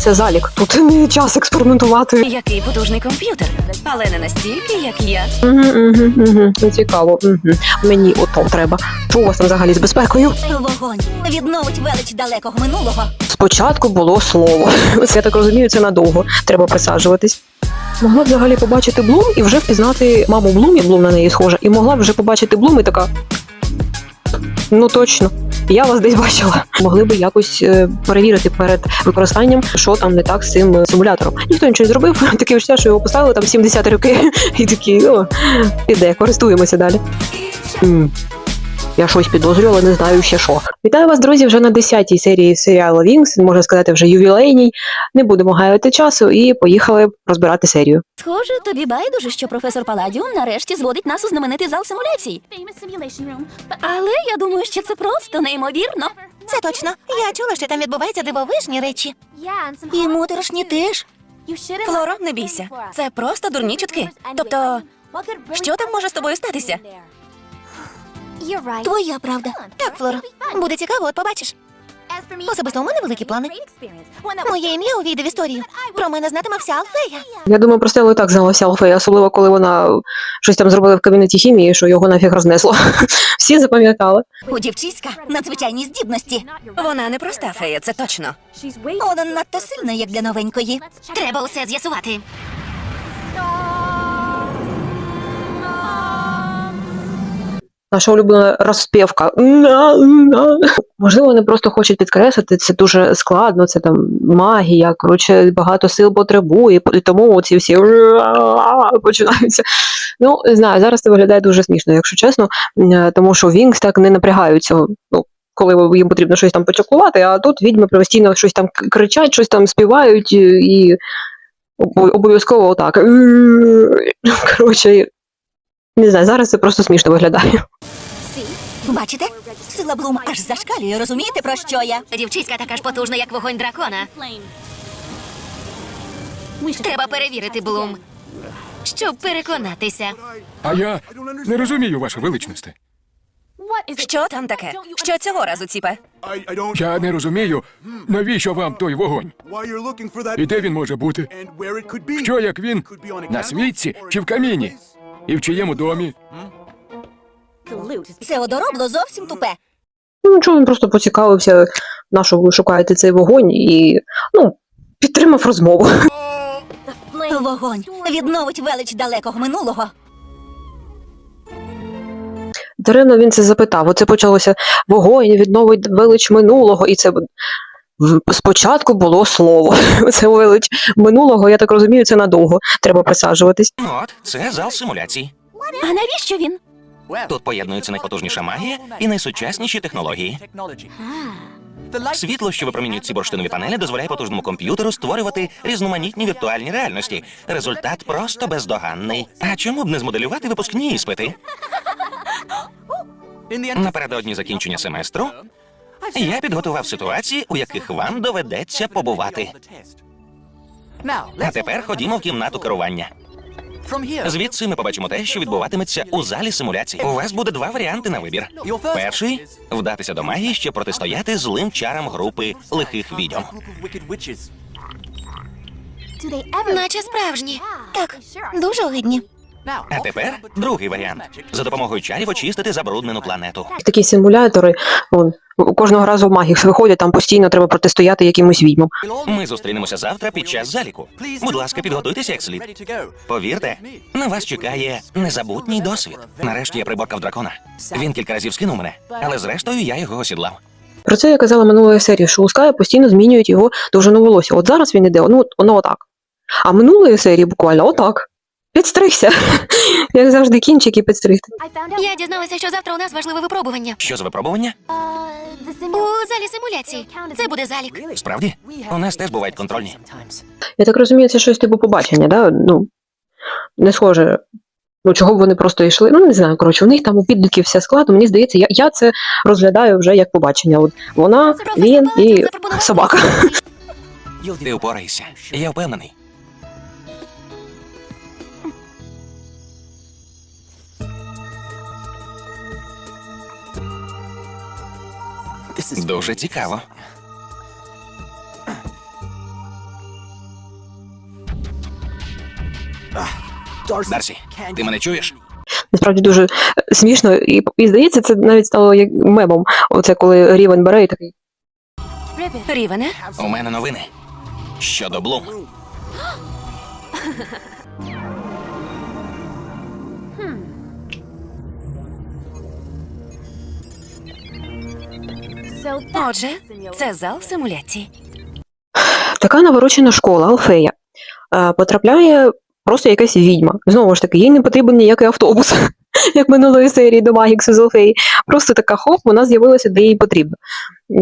Це залік. Тут не час експериментувати. Який потужний комп'ютер, але не настільки, як я. Угу, угу, угу. Цікаво. Угу. Мені ото треба. Що у вас там взагалі з безпекою? Вогонь відновить велич далекого минулого. Спочатку було слово. Я так розумію, це надовго. Треба присаджуватись. Могла б взагалі побачити Блум і вже впізнати маму Блум, і Блум на неї схожа, і могла б вже побачити Блум і така. Ну точно, я вас десь бачила. Могли би якось е, перевірити перед використанням, що там не так з цим е, симулятором. Ніхто нічого не зробив. Таке відчуття, що його поставили там 70 роки, і такі, о, піде, користуємося далі. Я щось підозрюю, але не знаю ще що. Вітаю вас, друзі, вже на 10-й серії серіалу Вінкс, можна сказати, вже ювілейній. Не будемо гаяти часу і поїхали розбирати серію. Схоже, тобі байдуже, що професор Паладіум нарешті зводить нас у знаменитий зал симуляцій. Але я думаю, що це просто неймовірно. Це точно. Я чула, що там відбуваються дивовижні речі. І моторошні теж. Флоро, не бійся. Це просто дурні чутки. Тобто, що там може з тобою статися? Твоя правда. Так, Флоро. Буде цікаво, от побачиш. Особисто у мене великі плани. Моє ім'я увійде в історію. Про мене знатиме вся Алфея. Я думаю, про Стеллу і так знала вся Алфея, особливо коли вона щось там зробила в кабінеті хімії, що його нафіг рознесло. Всі запам'ятали. У дівчиська надзвичайні здібності. Вона не проста фея, це точно. Вона надто сильна, як для новенької. Треба усе з'ясувати. Наша улюблена розпівка. Можливо, вони просто хочуть підкреслити, це дуже складно, це там магія, коротше, багато сил потребує, і тому ці всі починаються. Ну, не знаю, зараз це виглядає дуже смішно, якщо чесно, тому що Вінкс так не напрягаються. Ну, коли їм потрібно щось там почаклувати, а тут відьми постійно щось там кричать, щось там співають і обов'язково отак. Коротше, не знаю, зараз це просто смішно виглядає. Бачите? Сила Блум аж зашкалює, розумієте, про що я? Дівчиська така ж потужна, як вогонь дракона. Треба перевірити Блум, щоб переконатися. А я не розумію, is it? Що там таке? Що цього разу, ціпе? Я не розумію, навіщо вам той вогонь? І де він може бути? Що як він на світці чи в каміні? І в чиєму домі? Це одоробло зовсім тупе. Ну, нічого, він просто поцікавився, на що ви шукаєте цей вогонь, і ну, підтримав розмову. Вогонь відновить велич далекого минулого. Даремно він це запитав. Оце почалося вогонь, відновить велич минулого, і це спочатку було слово. Це велич минулого, я так розумію, це надовго. Треба присаджуватись. От, це зал симуляцій. А навіщо він? Тут поєднується найпотужніша магія і найсучасніші технології. Світло, що випромінюють ці бурштинові панелі, дозволяє потужному комп'ютеру створювати різноманітні віртуальні реальності. Результат просто бездоганний. А чому б не змоделювати випускні іспити? Напередодні закінчення семестру я підготував ситуації, у яких вам доведеться побувати. А тепер ходімо в кімнату керування. Звідси ми побачимо те, що відбуватиметься у залі симуляції. У вас буде два варіанти на вибір. Перший вдатися до магії, щоб протистояти злим чарам групи лихих відьом. Наче справжні. Так, дуже огидні. А тепер другий варіант за допомогою чарів очистити забруднену планету. Такі симулятори, вон, кожного разу в магікс виходять, там постійно треба протистояти якимось відьмам. Ми зустрінемося завтра під час заліку. Будь ласка, підготуйтеся як слід. Повірте, на вас чекає незабутній досвід. Нарешті я приборкав дракона. Він кілька разів скинув мене, але зрештою я його осідлав. Про це я казала минулої серії, що у Ская постійно змінюють його довжину волосся. От зараз він іде, ну, воно отак. А минулої серії буквально отак. Підстригся. Як завжди, кінчики підстригти. I. Я дізналася, що завтра у нас важливе випробування. Що за випробування? Uh, У залі симуляції. Це буде залік. Справді, у нас теж бувають контрольні. Я так розумію, це щось типу побачення, да? Ну, не схоже. Ну, чого б вони просто йшли? Ну, не знаю, коротше, у них там у підлітків все складно. Мені здається, я, я це розглядаю вже як побачення. От вона, він і собака. Ти впораєшся. Я впевнений. Дуже цікаво. Дарсі, ти мене чуєш? Насправді дуже е, смішно, і, і здається, це навіть стало як мемом. Оце коли Рівен бере і такий. Рівене? У мене новини. Щодо Блум. отже, це зал симуляцій. Така наворочена школа, Алфея. Е, потрапляє просто якась відьма. Знову ж таки, їй не потрібен ніякий автобус, як минулої серії до Магіксу з Алфеї. Просто така хоп, вона з'явилася, де їй потрібно.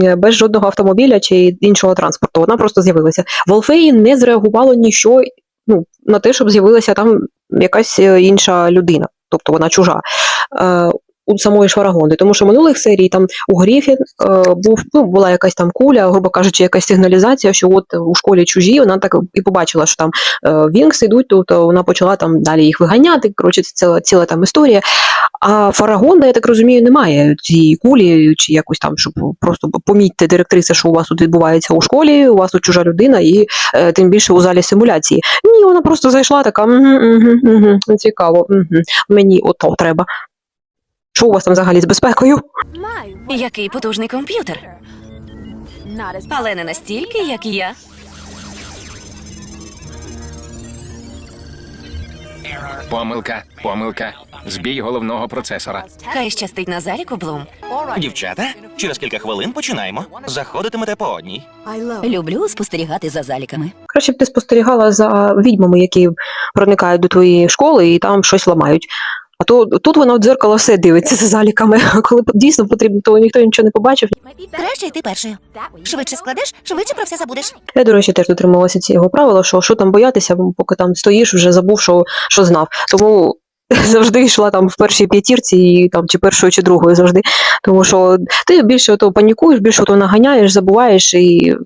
Е, Без жодного автомобіля чи іншого транспорту. Вона просто з'явилася. В Алфеї не зреагувало ніщо ну, на те, щоб з'явилася там якась е, інша людина, тобто вона чужа. У самої Шварагонди, тому що минулих серій там у Гріфін е, був ну, була якась там куля, грубо кажучи, якась сигналізація, що от у школі чужі, вона так і побачила, що там е, Вінкс ідуть, тобто вона почала там далі їх виганяти. Коротше, це ціла, ціла там історія. А Фарагонда, я так розумію, немає цієї кулі, чи якось там, щоб просто помітьте директриса, що у вас тут відбувається у школі, у вас тут чужа людина, і е, тим більше у залі симуляції. Ні, вона просто зайшла така, угу, угу, угу, цікаво, угу, мені ото треба. Що у вас там взагалі з безпекою? Який потужний комп'ютер, але не настільки, як я. Помилка, помилка. Збій головного процесора. Хай щастить на заліку Блум. Дівчата, через кілька хвилин починаємо. Заходитимете по одній. Люблю спостерігати за заліками. Краще б ти спостерігала за відьмами, які проникають до твоєї школи і там щось ламають. А то тут вона в дзеркало все дивиться за заліками. А коли дійсно потрібно, то ніхто нічого не побачив. Краще йти першою. Швидше складеш, швидше про все забудеш. Я, до речі, теж дотримувалася цього правила, що що там боятися, поки там стоїш, вже забув, що, що знав. Тому завжди йшла там в першій п'ятірці, і там чи першою, чи другою завжди. Тому що ти більше ото панікуєш, більше ото наганяєш, забуваєш, і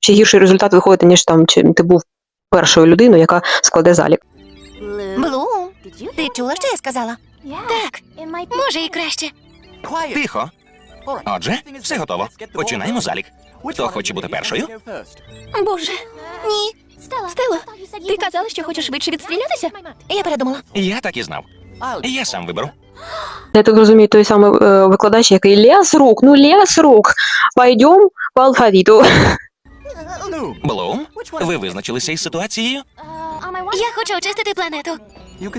ще гірший результат виходить, ніж там чи ти був першою людиною, яка складе залік. Ти чула, що я сказала? Так, Може, і краще. Тихо. Отже, все готово. Починаємо залік. Хто хоче бути першою? Боже, ні. Стело, ти казала, що хочеш швидше відстрілятися? Я передумала. Я так і знав. Я сам виберу. Я так розумію, той самий е, викладач, який лес рук, ну лес рук. Пойдем по алфавіту. Блум, ви визначилися із ситуацією? Я хочу очистити планету.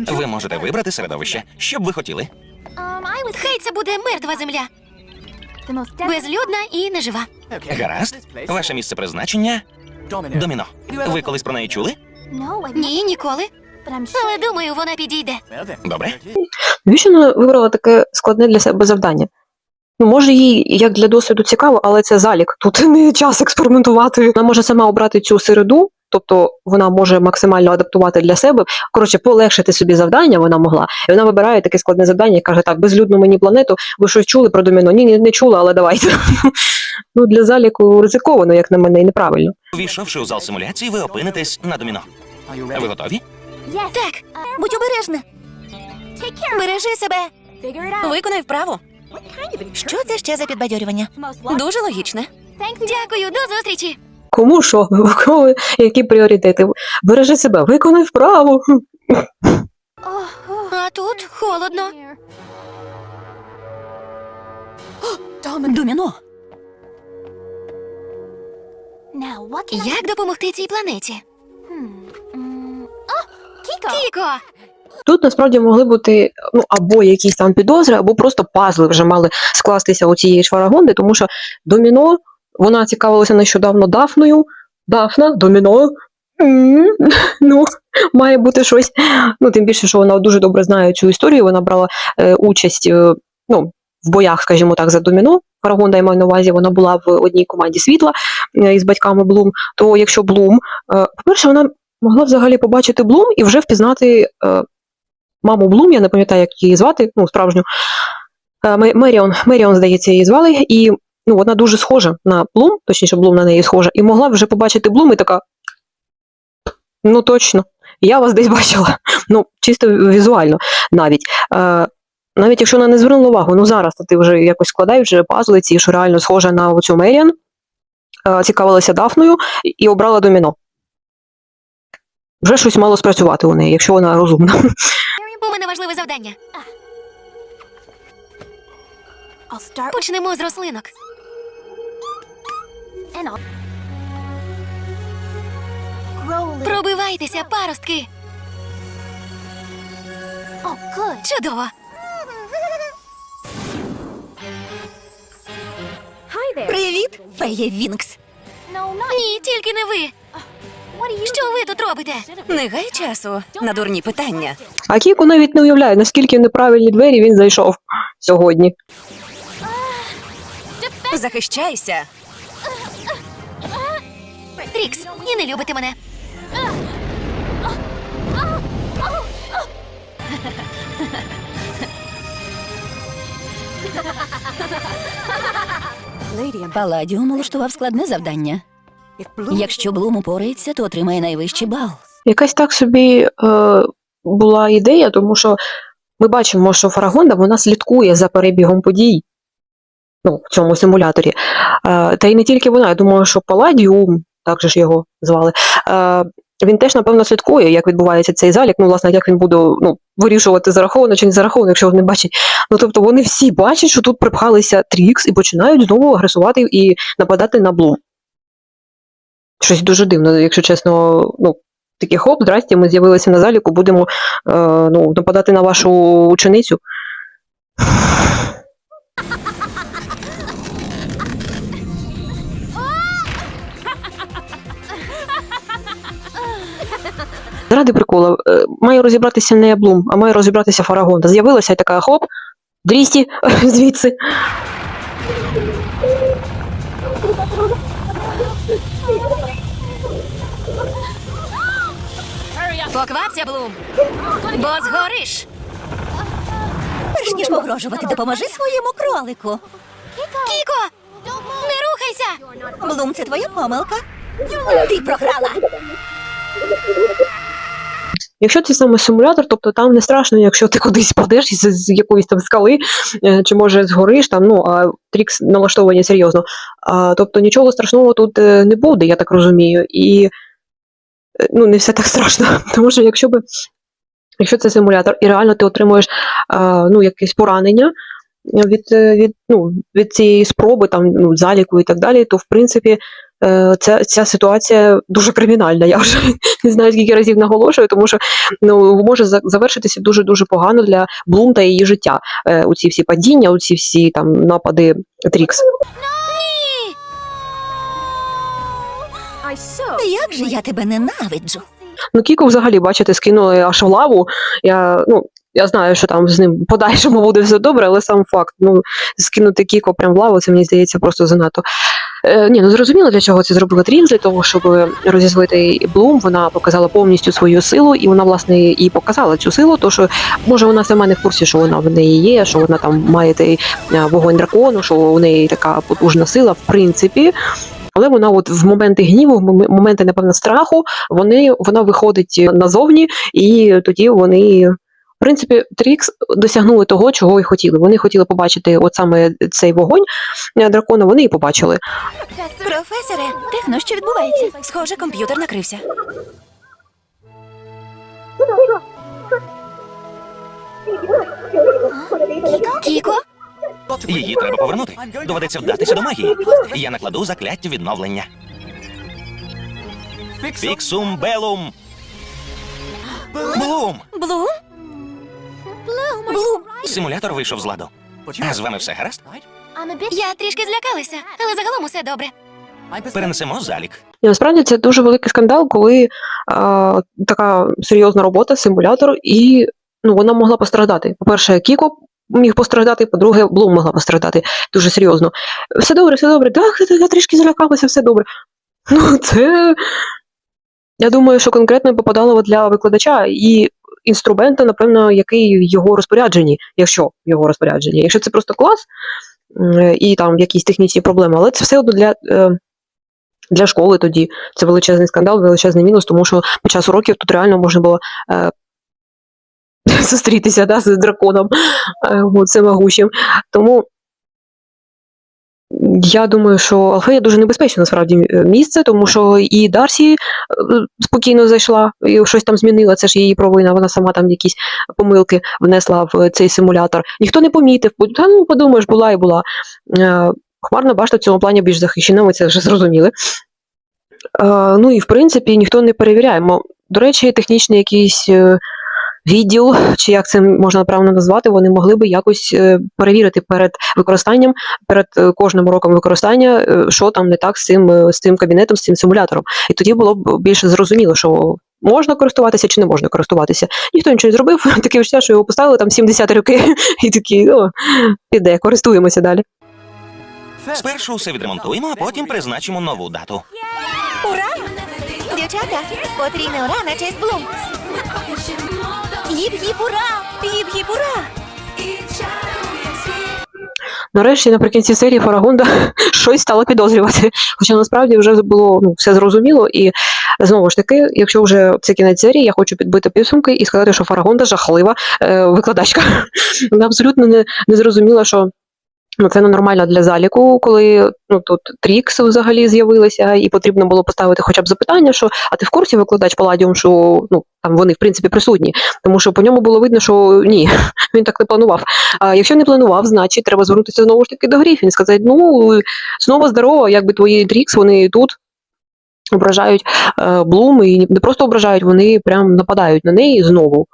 Ви можете вибрати середовище. Що б ви хотіли? Um, Хай це буде мертва земля, безлюдна і нежива. Гаразд. Ваше місце призначення доміно. Ви колись про неї чули? Ні, ніколи. Але думаю, вона підійде. Добре. Навіщо вона вибрала таке складне для себе завдання? Ну, може, їй як для досвіду цікаво, але це залік. Тут не час експериментувати. Вона може сама обрати цю середу, тобто вона може максимально адаптувати для себе. Коротше, полегшити собі завдання вона могла. І вона вибирає таке складне завдання і каже: так, безлюдну мені планету, ви щось чули про доміно? Ні, ні, не чула, але давайте. Ну, для заліку ризиковано, як на мене, і неправильно. Увійшовши у зал симуляції, ви опинитесь на доміно. Ви готові? Так, будь обережна. Бережи себе. Виконай вправу. Що це ще за підбадьорювання? Дуже логічне. Дякую, до зустрічі. Кому що? Кому які пріоритети? Бережи себе, виконай вправу. А тут холодно. Доміно. Як допомогти цій планеті? Кіко, Тут насправді могли бути ну або якісь там підозри, або просто пазли вже мали скластися у цієї шварагонди, тому що доміно вона цікавилася нещодавно Дафною. Дафна, доміно. Ну, має бути щось. Ну, тим більше, що вона дуже добре знає цю історію. Вона брала е, участь е, ну, в боях, скажімо так, за доміно. Фарагонда, я маю на увазі, вона була в одній команді світла е, із батьками Блум. То якщо Блум, по-перше, вона могла взагалі побачити Блум і вже впізнати маму Блум, я не пам'ятаю, як її звати, ну, справжню. Меріон, Меріон, здається, її звали, і ну, вона дуже схожа на Блум, точніше, Блум на неї схожа, і могла вже побачити Блум і така. Ну, точно, я вас десь бачила. Ну, чисто візуально навіть. Е, навіть якщо вона не звернула увагу, ну зараз ти вже якось складаєш пазли ці, що реально схожа на оцю Меріан, е, цікавилася Дафною і обрала доміно. вже щось мало спрацювати у неї, якщо вона розумна. У мене важливе завдання. Почнемо з рослинок. Пробивайтеся, паростки. Чудово. Привіт! Феє Вінкс. Ні, тільки не ви. You? Що ви тут робите? Не гай часу на дурні питання. А Кіко навіть не уявляє, наскільки в неправильні двері він зайшов сьогодні. Захищайся. Трікс, і не любите мене. Паладіум улаштував складне завдання. Якщо Блум упорається, то отримає найвищий бал. Якась так собі е, була ідея, тому що ми бачимо, що Фарагонда вона слідкує за перебігом подій ну, в цьому симуляторі. Е, та й не тільки вона, я думаю, що Паладіум, так же ж його звали, е, він теж, напевно, слідкує, як відбувається цей залік. Ну, власне, як він буде ну, вирішувати, зараховано чи не зараховано, якщо вони бачать. Ну, тобто вони всі бачать, що тут припхалися Трікс і починають знову агресувати і нападати на Блум. Щось дуже дивно, якщо чесно, ну, такі хоп, здрасте, ми з'явилися на заліку, будемо е, ну, нападати на вашу ученицю. Заради прикола, е, має розібратися не Блум, а має розібратися Фарагонда. З'явилася і така хоп, 200 звідси. Поквапся, Блум. Бо згориш. Перш ніж погрожувати, допоможи своєму кролику. Кіко! Не рухайся! Блум, це твоя помилка. Ти програла. Якщо це саме симулятор, тобто там не страшно, якщо ти кудись падеш з якоїсь там скали, е, чи може згориш там, ну а трікс налаштовані серйозно. А, тобто нічого страшного тут е, не буде, я так розумію. І е, ну, не все так страшно. Тому що якщо би якщо це симулятор, і реально ти отримуєш а, ну, якесь поранення від, від, ну, від цієї спроби, там, ну, заліку і так далі, то в принципі. Е, Ця, ця ситуація дуже кримінальна. Я вже не знаю, скільки разів наголошую, тому що ну, може завершитися дуже дуже погано для Блум та її життя. Е, оці всі падіння, оці всі там напади Трікс. Як же я тебе ненавиджу? Ну, Кіко взагалі, бачите, скинули аж в лаву. Я, ну, я знаю, що там з ним подальшому буде все добре, але сам факт, ну, скинути Кіко прямо в лаву, це мені здається просто занадто. Е, ні, ну зрозуміло, для чого це зробила Трінс, для того, щоб розізвити Блум, вона показала повністю свою силу, і вона, власне, і показала цю силу, то що може вона сама не в курсі, що вона в неї є, що вона там має той е, вогонь дракону, що у неї така потужна сила, в принципі. Але вона, от в моменти гніву, в моменти, напевно, страху, вони, вона виходить назовні, і тоді вони. В принципі, Трікс досягнули того, чого і хотіли. Вони хотіли побачити от саме цей вогонь е, дракона, вони і побачили. Професоре, Техно, що відбувається? Схоже, комп'ютер накрився. Кіко? Її треба повернути. Доведеться вдатися до магії. Я накладу закляття відновлення. Фіксум белум. Блум! Блум? Bloom. Симулятор вийшов з ладу. А з вами все гаразд? Я трішки злякалася, але загалом усе добре. Перенесемо залік. І насправді це дуже великий скандал, коли е, така серйозна робота, симулятор, і ну, вона могла постраждати. По-перше, Кіко міг постраждати, по-друге, Блум могла постраждати дуже серйозно. Все добре, все добре. Так, я трішки залякалася, все добре. Ну, це. Я думаю, що конкретно попадало для викладача і інструмента, напевно, який в його розпорядженні, якщо його розпорядженні. Якщо це просто клас і там якісь технічні проблеми, але це все одно для. Е, для школи тоді це величезний скандал, величезний мінус, тому що під час уроків тут реально можна було е, зустрітися да, з драконом е, от, могучим. Тому Я думаю, що Алфея дуже небезпечне насправді е, місце, тому що і Дарсі е, спокійно зайшла і щось там змінила. Це ж її провина. Вона сама там якісь помилки внесла в цей симулятор. Ніхто не помітив. Та ну подумаєш, була і була. Е, Хмарна башта в цьому плані більш захищена, ми це вже зрозуміли. Ну і в принципі ніхто не перевіряємо. До речі, технічний якийсь е, відділ, чи як це можна правильно назвати, вони могли би якось е, перевірити перед використанням, перед е, кожним роком використання, е, що там не так з цим, з цим кабінетом, з цим симулятором. І тоді було б більше зрозуміло, що можна користуватися чи не можна користуватися. Ніхто нічого не зробив, таке відчуття, що його поставили там 70 роки, і такі, ну, піде, користуємося далі. Спершу все відремонтуємо, а потім призначимо нову дату. Ура! Дівчата, потрійне ура на честь Блум. Їп-їп, ура! Гіп-гіп, ура! Нарешті наприкінці серії Фарагонда щось стало підозрювати. Хоча насправді вже було ну, все зрозуміло. І знову ж таки, якщо вже це кінець серії, я хочу підбити підсумки і сказати, що Фарагонда жахлива е, викладачка. Вона абсолютно не, не зрозуміла, що. Ну, це ненормально для заліку, коли ну тут Трікс взагалі з'явилися, і потрібно було поставити хоча б запитання, що а ти в курсі викладач Паладіум, що ну там вони в принципі присутні, тому що по ньому було видно, що ні, він так не планував. А якщо не планував, значить треба звернутися знову ж таки до Гріфін, сказати, ну знову здорово, якби твої Трікс, вони тут ображають е, Блум, і не просто ображають, вони прям нападають на неї знову.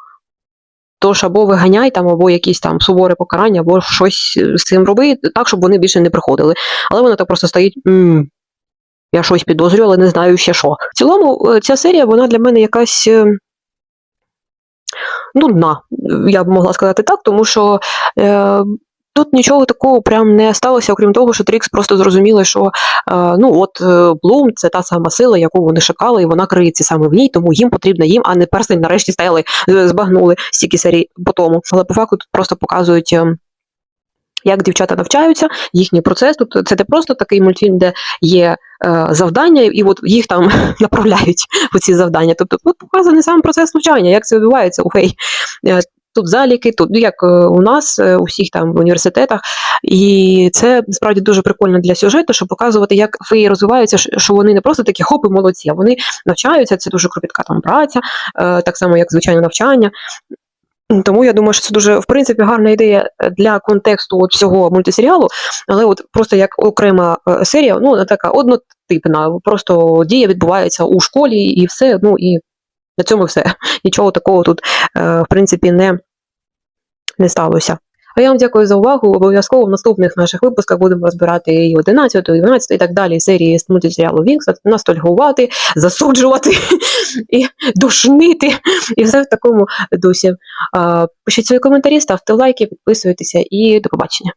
Тож або виганяй там, або якісь там суворе покарання, або щось з цим роби, так, щоб вони більше не приходили. Але вона так просто стоїть. м я щось підозрюю, але не знаю ще що. В цілому, е, ця серія, вона для мене якась е, нудна, я б могла сказати так, тому що е, тут нічого такого прям не сталося, окрім того, що Трікс просто зрозуміли, що е, ну от е, Блум це та сама сила, яку вони шукали, і вона криється саме в ній, тому їм потрібна їм, а не перстень нарешті стали, е, збагнули стільки серій по тому. Але по факту тут просто показують. е, Як дівчата навчаються, їхній процес. Тобто це не просто такий мультфільм, де є е, завдання, і от їх там направляють у ці завдання. Тобто тут показаний сам процес навчання, як це відбувається у фей. Тут заліки, тут ну, як е, у нас, е, у всіх там в університетах. І це справді дуже прикольно для сюжету, щоб показувати, як феї розвиваються, що вони не просто такі хопи молодці, а вони навчаються, це дуже кропітка там праця, е, так само, як звичайне навчання. Тому я думаю, що це дуже в принципі гарна ідея для контексту от всього мультисеріалу, але от просто як окрема серія, ну така однотипна. Просто дія відбувається у школі і все. Ну і на цьому все. Нічого такого тут, е, в принципі, не, не сталося. А я вам дякую за увагу. Обов'язково в наступних наших випусках будемо розбирати і 11, і 12, і так далі серії з мультисеріалу Вінкс, ностальгувати, засуджувати і душнити, і все в такому дусі. Пишіть свої коментарі, ставте лайки, підписуйтеся і до побачення.